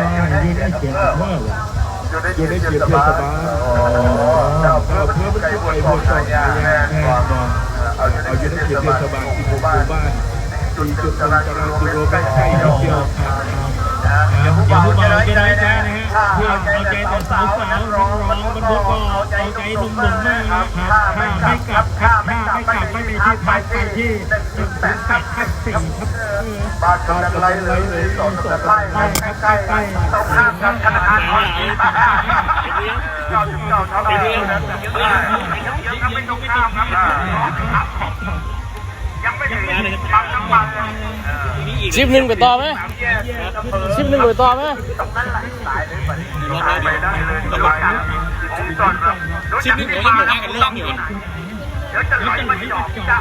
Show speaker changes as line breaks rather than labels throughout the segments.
อยู่ในเขตอำเภออยู่ในเขตเทศบาลอ๋อเพื่อเพื่อมันจะไปบวชต่อแม่แม่บอกเอาอยู่ในเขตเทศบาลที่หมู่บ้านสี่จุดตารางกิโลเมตรใกล้นิดเดียว ครับ
อย่าผู้บ่าวจะน้ใจนะฮะเพื่อนเอาใจแต่สาวๆนักร้องบรรทุกก็เอาใจหนุ่มๆมากนะครับถ้าไม่กลับครับถ้าไม่กลับไม่มีที่พักไปที่หนึ่งแปดห้าสี่ครับ
บ้านกำลังไล่เลยเลยสองกำลังไล่ใกล้ใกล้ตรงข้ามกับธนาคารออมสินเจ้าจุดเจ้าเท่าไหร่นะยังไม่ตรงข้ามครับ
ชิปหนึ่งไปต่อไหมชิปหนึ่งไปต่อไหม
ตรงนั้นไหลสายเลยไปได้เลยตลอดการผมจอดครับชิ้นนี้ผมยังบอกว่ากันเรื่องอยู่เดี๋ยวจะไหลมาหยอกจ้ะ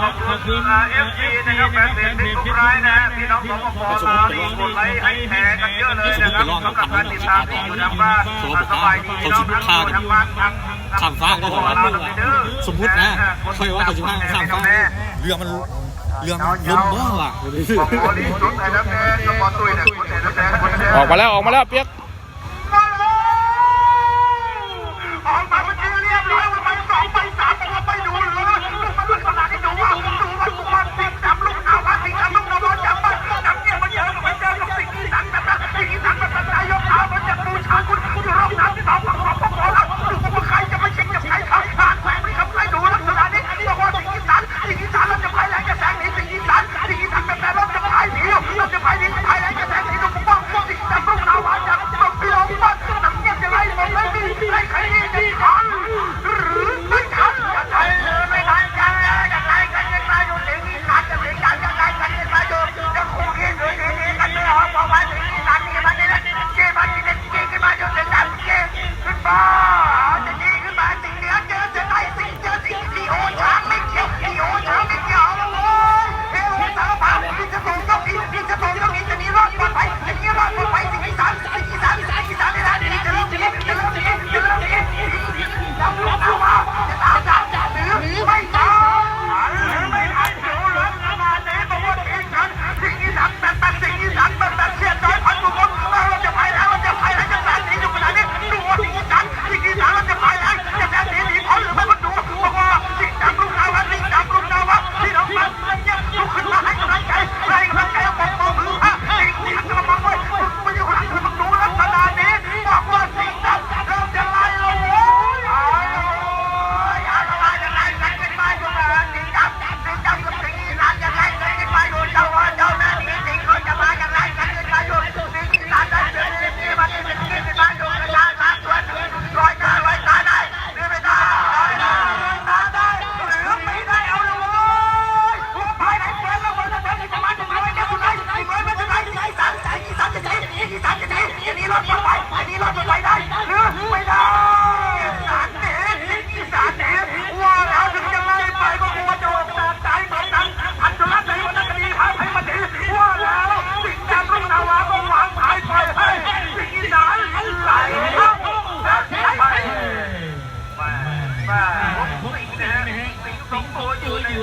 ขอบคุณเอฟซีนะครับแฟนเพจทุกรายนะพี่น้องสปปลาวนี่กดไลค์ให้แชร์กันเยอะเลยนะครับสำหรับการติดตามที่อยู่ทางบ้านสบายดีน้องทั้งอยู่ทางบ้านทั้ง
ข้ามฟ้าก็ได้หรอสมมตินะค่อยว่าเขาจะว่าข้ามฟ้าเรือมัน เรื่องลมบ้าล่ะ
บองก็บอลตุ้ยเนี่ยคนไอ้น้ำแดงคนแดง
ออกมาแล้วออกมาแล้วเปียก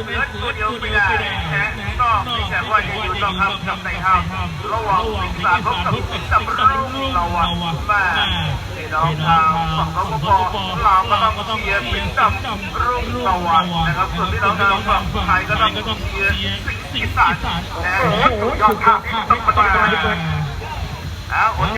เสือตัวเดียวไม่ได้นะก็ไม่ใช่ว่าจะอยู่ต้องทำกับในห้ามระหว่างสิงสารพบกับสับรุ่งเราอะว่าพี่น้องทางฝั่งเขาก็บอเราก็ต้องเชียร์สิงสับรุ่งเราอะนะครับส่วนพี่น้องทางฝั่งไทยก็ต้องเชียร์สิงอีสานนะยอดข้ามต้องมา
อ่า
แล้ว